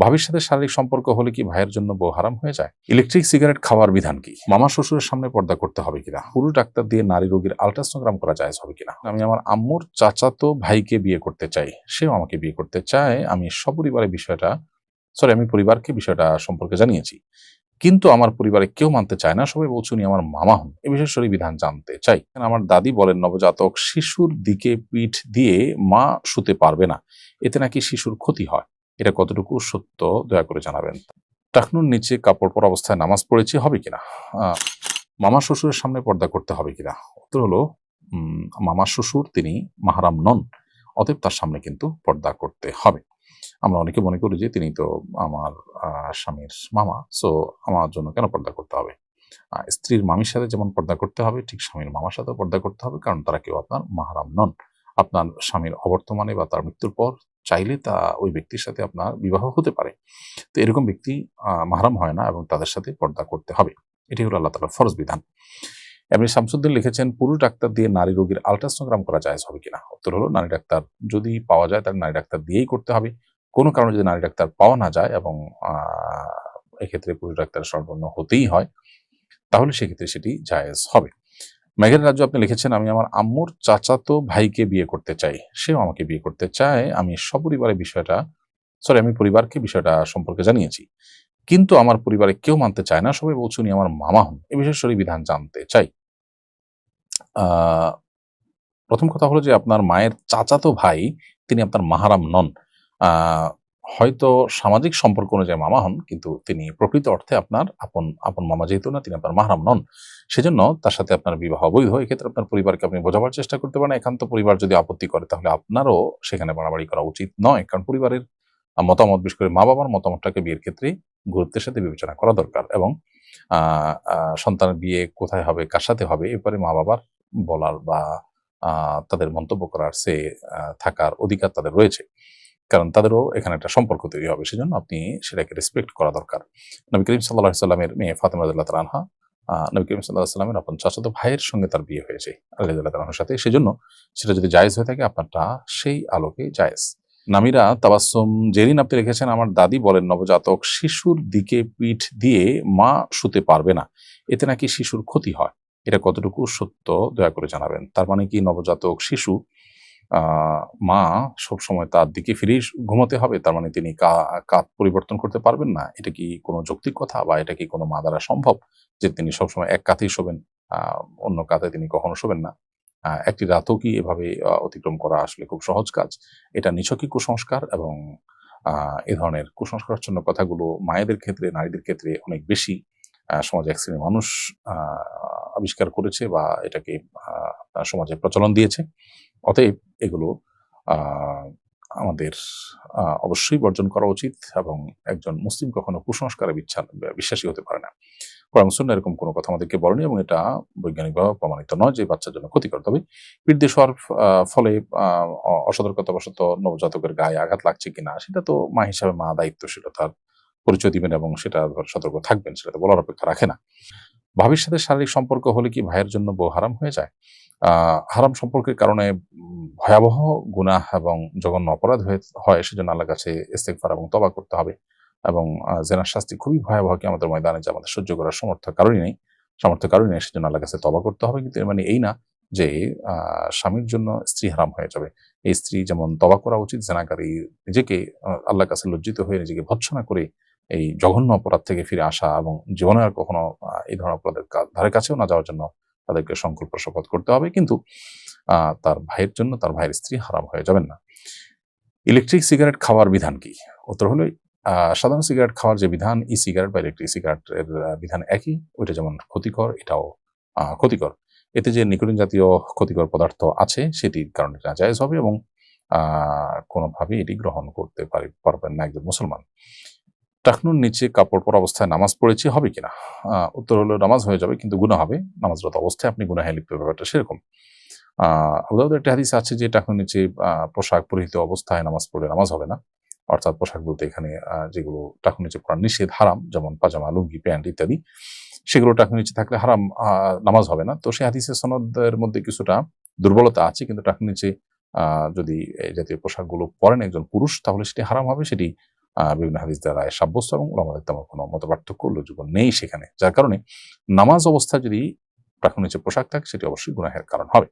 ভাবির সাথে শারীরিক সম্পর্ক হলে কি ভাইয়ের জন্য বউ হারাম হয়ে যায়? ইলেকট্রিক সিগারেট খাওয়ার বিধান কি? মামা শ্বশুরের সামনে পর্দা করতে হবে কিনা? পুরুষ ডাক্তার দিয়ে নারী রোগীর আলট্রাসোনোগ্রাম করা যায় হবে কিনা? আমি আমার আম্মুর চাচাতো ভাইকে বিয়ে করতে চাই। সেও আমাকে বিয়ে করতে চায়। আমি সপরিবারে বিষয়টা সরি আমি পরিবারকে বিষয়টা সম্পর্কে জানিয়েছি। কিন্তু আমার পরিবারে কেউ মানতে চায় না। সবাই বলছেন আমার মামা হন। এ বিষয়ে শরীর বিধান জানতে চাই। আমার দাদি বলেন, নবজাতক শিশুর দিকে পিঠ দিয়ে মা শুতে পারবে না। এতে নাকি শিশুর ক্ষতি হয়? এটা কতটুকু সত্য, দয়া করে জানাবেন। টাকনুর নিচে কাপড় পরা অবস্থায় নামাজ পড়েছি, হবে কিনা? মামা শ্বশুরের সামনে পর্দা করতে হবে কিনা? উত্তর হলো মামা শ্বশুর, তিনি মাহারাম নন, অতএব তার সামনে কিন্তু পর্দা করতে হবে। আমরা অনেকে মনে করি যে, তিনি তো আমার স্বামীর মামা, সো আমার জন্য কেন পর্দা করতে হবে? স্ত্রীর মামির সাথে যেমন পর্দা করতে হবে, ঠিক স্বামীর মামার সাথেও পর্দা করতে হবে, কারণ তারা কেউ আপনার মাহারাম নন। আপনার স্বামীর অবর্তমানে বা তার মৃত্যুর পর চাইলে তা ওই ব্যক্তির সাথে আপনার বিবাহ হতে পারে। তো এরকম ব্যক্তি মাহারাম হয় না এবং তাদের সাথে পর্দা করতে হবে। এটি হলো আল্লাহ তালার ফরজ বিধান। এমনি শামসুদ্দিন লিখেছেন, পুরুষ ডাক্তার দিয়ে নারী রোগীর আলট্রাসোনোগ্রাম করা যায় হবে কিনা? উত্তর হলো, নারী ডাক্তার যদি পাওয়া যায়, তাহলে নারী ডাক্তার দিয়েই করতে হবে। কোনো কারণে যদি নারী ডাক্তার পাওয়া না যায় এবং এক্ষেত্রে পুরুষ ডাক্তার সর্বন্ন হতেই হয়, তাহলে সেক্ষেত্রে সেটি জায়েজ হবে। মেঘের রাজ্য আপনি লিখেছেন, আমি আমার আম্মুর চাচাতো ভাইকে বিয়ে করতে চাই। সেও আমাকে বিয়ে করতে চায়। আমি সপরিবারে বিষয়টা সরি আমি পরিবারকে বিষয়টা সম্পর্কে জানিয়েছি। কিন্তু আমার পরিবারে কেউ মানতে চায় না। সবাই বলছে, উনি আমার মামা হন। এ বিষয়ে শরীর বিধান জানতে চাই। প্রথম কথা হলো যে আপনার মায়ের চাচাতো ভাই, তিনি আপনার মাহারাম নন। হয়তো সামাজিক সম্পর্ক অনুযায়ী মামা হন, কিন্তু তিনি প্রকৃত অর্থে আপনার আপন আপন মামা যেহেতু না, তিনি আপনার মাহারাম নন। সেজন্য তার সাথে আপনার বিবাহ বৈধ এক্ষেত্রে আপনার পরিবারকে আপনি বোঝাবার চেষ্টা করতে পারেন। একান্ত পরিবার যদি আপত্তি করে, তাহলে আপনারও সেখানে বাড়াবাড়ি করা উচিত নয়। কারণ পরিবারের মতামত, বিশেষ করে মা বাবার মতামতটাকে বিয়ের ক্ষেত্রে গুরুত্বের সাথে বিবেচনা করা দরকার এবং সন্তানের বিয়ে কোথায় হবে, কার সাথে হবে, এ ব্যাপারে মা বাবার বলার বা তাদের মন্তব্য করার সে থাকার অধিকার তাদের রয়েছে। কারণ তাদেরও এখানে একটা সম্পর্ক তৈরি হবে সেজন্য আপনি সেটাকে রেসপেক্ট করা দরকার। নবী করিম সাল্লাহ সাল্লামের মেয়ে ফাতেমা আনহা আহ, নবী করিম সাল্লাহ সাল্লামের আপন চাচাতো ভাইয়ের সঙ্গে তার বিয়ে হয়েছে আল্লাহ তালার সাথে সেজন্য সেটা যদি জায়েজ হয়ে থাকে আপনারটা সেই আলোকে জায়েজ। নামিরা তাবাসুম জেরিন আপনি রেখেছেন আমার দাদি বলেন নবজাতক শিশুর দিকে পিঠ দিয়ে মা শুতে পারবে না এতে নাকি শিশুর ক্ষতি হয়। এটা কতটুকু সত্য দয়া করে জানাবেন। তার মানে কি নবজাতক শিশু মা সবসময় তার দিকে ফিরেই ঘুমাতে হবে। তার মানে তিনি কাত পরিবর্তন করতে পারবেন না। এটা কি কোনো যৌক্তিক কথা বা এটা কি কোনো মা দ্বারা সম্ভব যে তিনি সবসময় এক কাতেই শোবেন অন্য কাতে তিনি কখনো শোবেন না? একটি রাতও কি এভাবে অতিক্রম করা আসলে খুব সহজ কাজ? এটা নিছকই কুসংস্কার এবং এ ধরনের কুসংস্কারচ্ছন্ন কথাগুলো মায়েদের ক্ষেত্রে, নারীদের ক্ষেত্রে অনেক বেশি সমাজে এক শ্রেণির মানুষ আবিষ্কার করেছে বা এটাকে সমাজে প্রচলন দিয়েছে। অতএব এগুলো আমাদের অবশ্যই বর্জন করা উচিত এবং একজন মুসলিম কখনো কুসংস্কারে বিচ্ছা- বিশ্বাসী হতে পারে না। সুন্নাহ এরকম কোনো কথা আমাদেরকে বলেনি এবং এটা বৈজ্ঞানিকভাবে প্রমাণিত নয় যে বাচ্চার জন্য ক্ষতিকর। তবে শোয়ার আহ, ফলে অসতর্কতাবশত নবজাতকের গায়ে আঘাত লাগছে কিনা সেটা তো মা হিসাবে মা দায়িত্বশীল তার পরিচয় দিবেন এবং সেটা সতর্ক থাকবেন সেটা তো বলার অপেক্ষা রাখে না। ভাবির সাথে শারীরিক সম্পর্ক হলে কি ভাইয়ের জন্য বউ হারাম হয়ে যায়? হারাম সম্পর্কের কারণে ভয়াবহ গুনাহ এবং জঘন্য অপরাধ হয়ে সেজন্য আল্লাহ কাছে ইস্তেগফার এবং তবা করতে হবে। এবং জেনার শাস্তি খুবই ভয়াবহ কি আমাদের ময়দানে, যে আমাদের সহ্য করার সমর্থ কারণই নেই সামর্থ্য কারণই নেই, সেজন্য আল্লাহ কাছে তবা করতে হবে। কিন্তু মানে এই না যে স্বামীর জন্য স্ত্রী হারাম হয়ে যাবে। এই স্ত্রী যেমন তবা করা উচিত, জেনাকারী নিজেকে আল্লাহর কাছে লজ্জিত হয়ে নিজেকে ভৎসনা করে এই জঘন্য অপরাধ থেকে ফিরে আসা এবং জীবনে আর কখনো এই ধরনের অপরাধের ধারে কাছেও না যাওয়ার জন্য তাদেরকে সংকল্প শপথ করতে হবে। কিন্তু তার ভাইয়ের জন্য তার ভাইয়ের স্ত্রী হারাম হয়ে যাবেন না। ইলেকট্রিক সিগারেট খাওয়ার বিধান কি? উত্তর হলো সাধারণ সিগারেট খাওয়ার যে বিধান ই সিগারেট বা ইলেকট্রিক সিগারেটের বিধান একই। ওইটা যেমন ক্ষতিকর, এটাও ক্ষতিকর। এতে যে নিকোটিন জাতীয় ক্ষতিকর পদার্থ আছে, সেটির কারণে এটা জায়েজ হবে এবং কোনোভাবেই এটি গ্রহণ করতে পারি, পারবেন না একজন মুসলমান। টাকনুর নিচে কাপড় পরা অবস্থায় নামাজ পড়েছি, হবে কিনা? উত্তর হলো নামাজ হয়ে যাবে, কিন্তু গুণা হবে। নামাজরত অবস্থায় আপনি গুনাহে লিপ্ত, ব্যাপারটা সেরকম। আহ একটা হাদিস আছে যে টাকনুর নিচে পোশাক পরিহিত অবস্থায় নামাজ পড়লে নামাজ হবে না। অর্থাৎ পোশাক বলতে এখানে যেগুলো টাকুর নিচে পড়ার নিষেধ, হারাম, যেমন পাজামা, লুঙ্গি, প্যান্ট ইত্যাদি, সেগুলো টাকুর নিচে থাকলে হারাম নামাজ হবে না। তো সেই হাদিসের সনদের মধ্যে কিছুটা দুর্বলতা আছে, কিন্তু টাকুর নিচে যদি জাতীয় পোশাকগুলো পরেন একজন পুরুষ, তাহলে সেটি হারাম হবে, সেটি বিভিন্ন হাদিস দ্বারা সাব্যস্ত এবং ওলামাদের তেমন কোনো মত পার্থক্য উল্লেখযোগ্য নেই সেখানে। যার কারণে নামাজ অবস্থা যদি প্রাথমিক যে পোশাক থাকে, সেটি অবশ্যই গুনাহের কারণ হবে।